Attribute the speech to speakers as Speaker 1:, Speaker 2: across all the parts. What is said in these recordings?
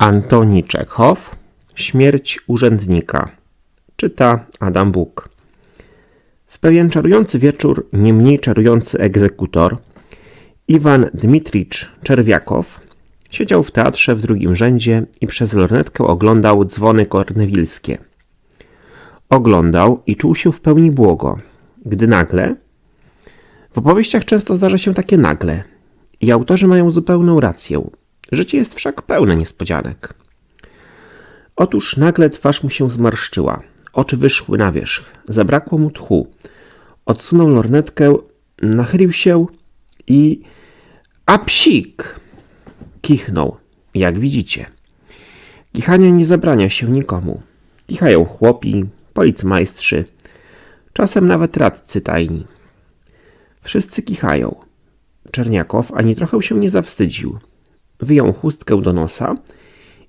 Speaker 1: Antoni Czechow Śmierć urzędnika Czyta Adam Bóg W pewien czarujący wieczór nie mniej czarujący egzekutor Iwan Dmitricz Czerwiakow siedział w teatrze w drugim rzędzie i przez lornetkę oglądał dzwony kornewilskie. Oglądał i czuł się w pełni błogo, gdy nagle w opowieściach często zdarza się takie nagle i autorzy mają zupełną rację. Życie jest wszak pełne niespodzianek. Otóż nagle twarz mu się zmarszczyła, oczy wyszły na wierzch, zabrakło mu tchu. Odsunął lornetkę, nachylił się i... A psik! Kichnął, jak widzicie. Kichania nie zabrania się nikomu. Kichają chłopi, policmajstrzy, czasem nawet radcy tajni. Wszyscy kichają. Czerniakow ani trochę się nie zawstydził. Wyjął chustkę do nosa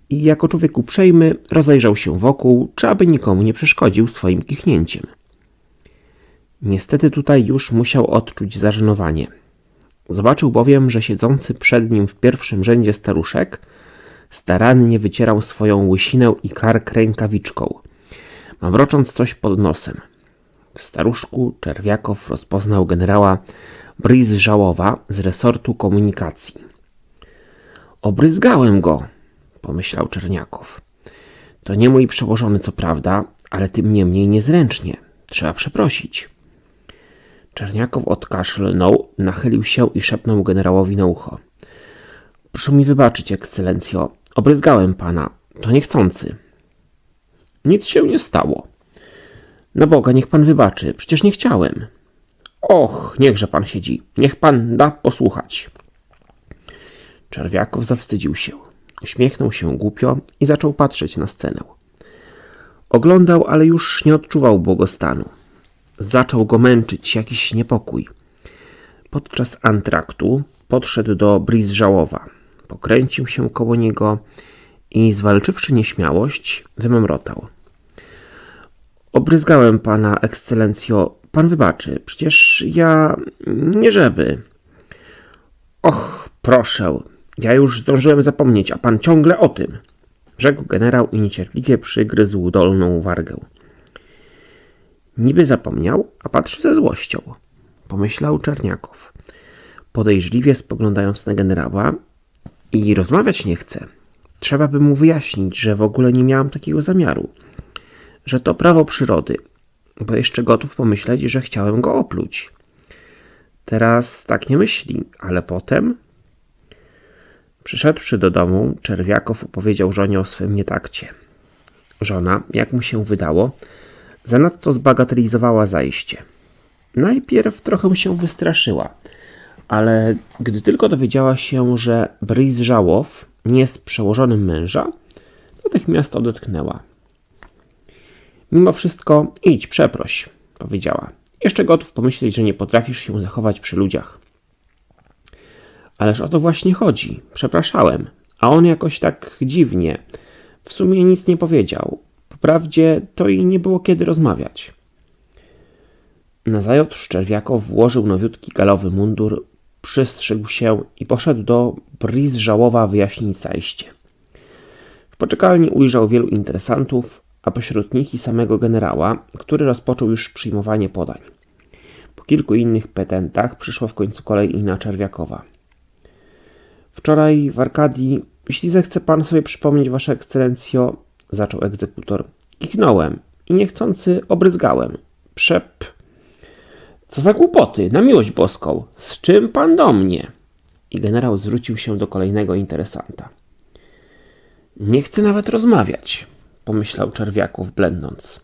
Speaker 1: i jako człowiek uprzejmy rozejrzał się wokół, czy aby nikomu nie przeszkodził swoim kichnięciem. Niestety tutaj już musiał odczuć zażenowanie. Zobaczył bowiem, że siedzący przed nim w pierwszym rzędzie staruszek starannie wycierał swoją łysinę i kark rękawiczką, mamrocząc coś pod nosem. W staruszku Czerwiakow rozpoznał generała Bryzżałowa z resortu komunikacji. Obryzgałem go, pomyślał Czerniakow. To nie mój przełożony, co prawda, ale tym niemniej niezręcznie. Trzeba przeprosić. Czerniakow odkaszlnął, nachylił się i szepnął generałowi na ucho. Proszę mi wybaczyć, ekscelencjo. Obryzgałem pana. To niechcący. Nic się nie stało. Na Boga, niech pan wybaczy. Przecież nie chciałem. Och, niechże pan siedzi. Niech pan da posłuchać. Czerwiakow zawstydził się. Uśmiechnął się głupio i zaczął patrzeć na scenę. Oglądał, ale już nie odczuwał błogostanu. Zaczął go męczyć jakiś niepokój. Podczas antraktu podszedł do Brizżałowa. Pokręcił się koło niego i zwalczywszy nieśmiałość, wymemrotał. Obryzgałem pana, ekscelencjo. Pan wybaczy, przecież ja nie żeby. Och, proszę, ja już zdążyłem zapomnieć, a pan ciągle o tym, rzekł generał i niecierpliwie przygryzł dolną wargę. Niby zapomniał, a patrzy ze złością, pomyślał Czerniakow, podejrzliwie spoglądając na generała i rozmawiać nie chce. Trzeba by mu wyjaśnić, że w ogóle nie miałam takiego zamiaru, że to prawo przyrody, bo jeszcze gotów pomyśleć, że chciałem go opluć. Teraz tak nie myśli, ale potem Przyszedłszy do domu, Czerwiakow opowiedział żonie o swym nietakcie. Żona, jak mu się wydało, zanadto zbagatelizowała zajście. Najpierw trochę się wystraszyła, ale gdy tylko dowiedziała się, że Briz Żałow nie jest przełożonym męża, natychmiast odetchnęła. Mimo wszystko idź, przeproś, powiedziała. Jeszcze gotów pomyśleć, że nie potrafisz się zachować przy ludziach. Ależ o to właśnie chodzi. Przepraszałem. A on jakoś tak dziwnie. W sumie nic nie powiedział. Wprawdzie to i nie było kiedy rozmawiać. Nazajutrz Czerwiakow włożył nowiutki galowy mundur, przystrzygł się i poszedł do Briz Żałowa wyjaśnić zajście. W poczekalni ujrzał wielu interesantów, a pośród nich i samego generała, który rozpoczął już przyjmowanie podań. Po kilku innych petentach przyszła w końcu kolej i na Czerwiakowa. Wczoraj w Arkadii, jeśli zechce pan sobie przypomnieć, wasza ekscelencjo, zaczął egzekutor. Kichnąłem i niechcący obryzgałem. Przep. Co za głupoty, na miłość boską. Z czym pan do mnie? I generał zwrócił się do kolejnego interesanta. Nie chcę nawet rozmawiać, pomyślał Czerwiaków, blendąc.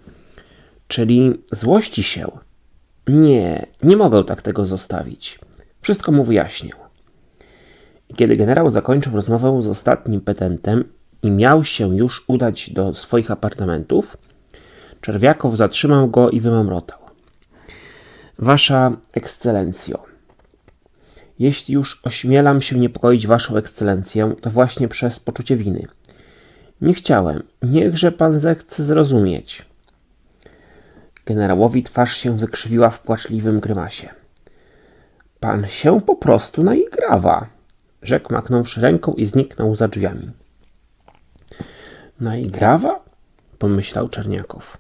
Speaker 1: Czyli złości się. Nie, nie mogę tak tego zostawić. Wszystko mu wyjaśnię. Kiedy generał zakończył rozmowę z ostatnim petentem i miał się już udać do swoich apartamentów, Czerwiakow zatrzymał go i wymamrotał. Wasza ekscelencjo, jeśli już ośmielam się niepokoić waszą ekscelencję, to właśnie przez poczucie winy. Nie chciałem, niechże pan zechce zrozumieć. Generałowi twarz się wykrzywiła w płaczliwym grymasie. Pan się po prostu naigrawa rzekł machnąwszy ręką i zniknął za drzwiami. Naigrawa? Pomyślał Czerniakow.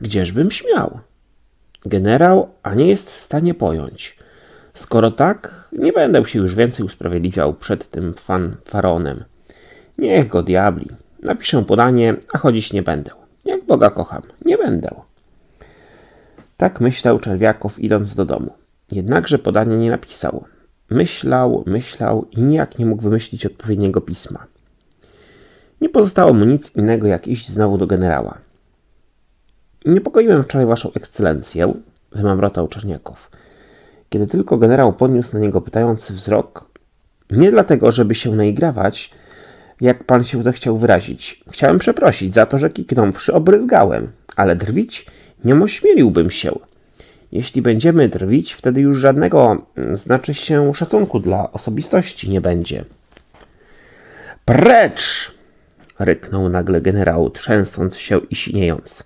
Speaker 1: Gdzieżbym śmiał? Generał, a nie jest w stanie pojąć. Skoro tak, nie będę się już więcej usprawiedliwiał przed tym fanfaronem. Niech go diabli. Napiszę podanie, a chodzić nie będę. Jak Boga kocham, nie będę. Tak myślał Czerwiakow idąc do domu. Jednakże podania nie napisał. Myślał, myślał i nijak nie mógł wymyślić odpowiedniego pisma. Nie pozostało mu nic innego, jak iść znowu do generała. Niepokoiłem wczoraj waszą ekscelencję, wymamrotał Czerniakow. Kiedy tylko generał podniósł na niego pytający wzrok, nie dlatego, żeby się naigrawać, jak pan się zechciał wyrazić. Chciałem przeprosić za to, że kiknąwszy obryzgałem, ale drwić nie ośmieliłbym się. Jeśli będziemy drwić, wtedy już żadnego, mm, znaczy się, szacunku dla osobistości nie będzie. Precz! ryknął nagle generał, trzęsąc się i siniejąc.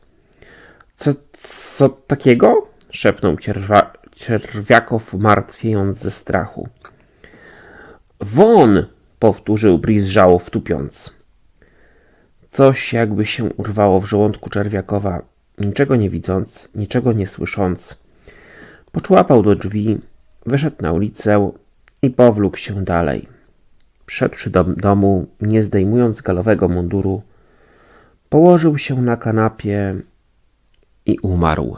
Speaker 1: Co, co takiego? szepnął cierwa, Czerwiakow, martwiejąc ze strachu. Won! powtórzył Brizżało wtupiąc. Coś jakby się urwało w żołądku Czerwiakowa, niczego nie widząc, niczego nie słysząc. Poczłapał do drzwi, wyszedł na ulicę i powlókł się dalej. Wszedłszy do domu, nie zdejmując galowego munduru, położył się na kanapie i umarł.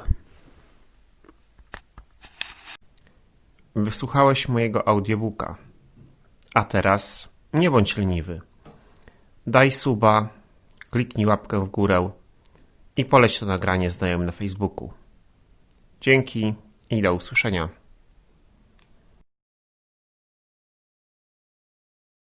Speaker 2: Wysłuchałeś mojego audiobooka. A teraz nie bądź leniwy. Daj suba, kliknij łapkę w górę i poleć to nagranie znajomym na Facebooku. Dzięki i do usłyszenia.